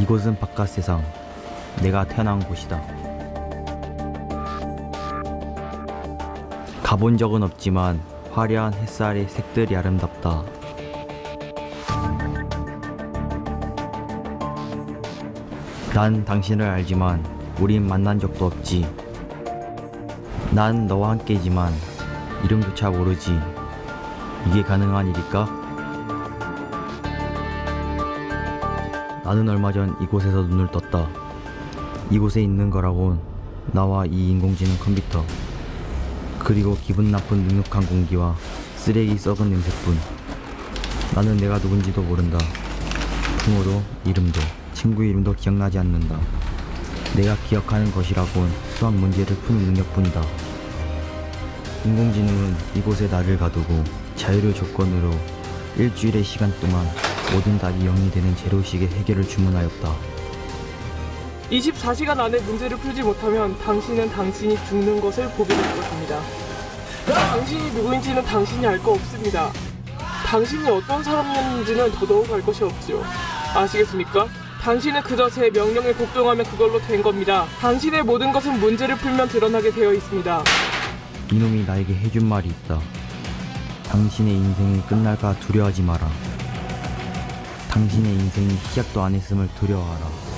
이곳은 바깥 세상. 내가 태어난 곳이다. 가본 적은 없지만 화려한 햇살의 색들이 아름답다. 난 당신을 알지만 우린 만난 적도 없지. 난 너와 함께지만 이름조차 모르지. 이게 가능한 일일까? 나는 얼마 전 이곳에서 눈을 떴다. 이곳에 있는 거라곤 나와 이 인공지능 컴퓨터. 그리고 기분 나쁜 눅눅한 공기와 쓰레기 썩은 냄새뿐. 나는 내가 누군지도 모른다. 부모도 이름도 친구 이름도 기억나지 않는다. 내가 기억하는 것이라곤 수학 문제를 푸는 능력뿐이다. 인공지능은 이곳에 나를 가두고 자유를 조건으로 일주일의 시간 동안 모든 답이 0이 되는 제로식의 해결을 주문하였다. 24시간 안에 문제를 풀지 못하면 당신은 당신이 죽는 것을 보게 될 것입니다. 당신이 누구인지는 당신이 알 거 없습니다. 당신이 어떤 사람이었는지는 더더욱 알 것이 없지요. 아시겠습니까? 당신은 그저 제 명령에 복종하면 그걸로 된 겁니다. 당신의 모든 것은 문제를 풀면 드러나게 되어 있습니다. 이놈이 나에게 해준 말이 있다. 당신의 인생이 끝날까 두려워하지 마라. 당신의 인생이 시작도 안 했음을 두려워하라.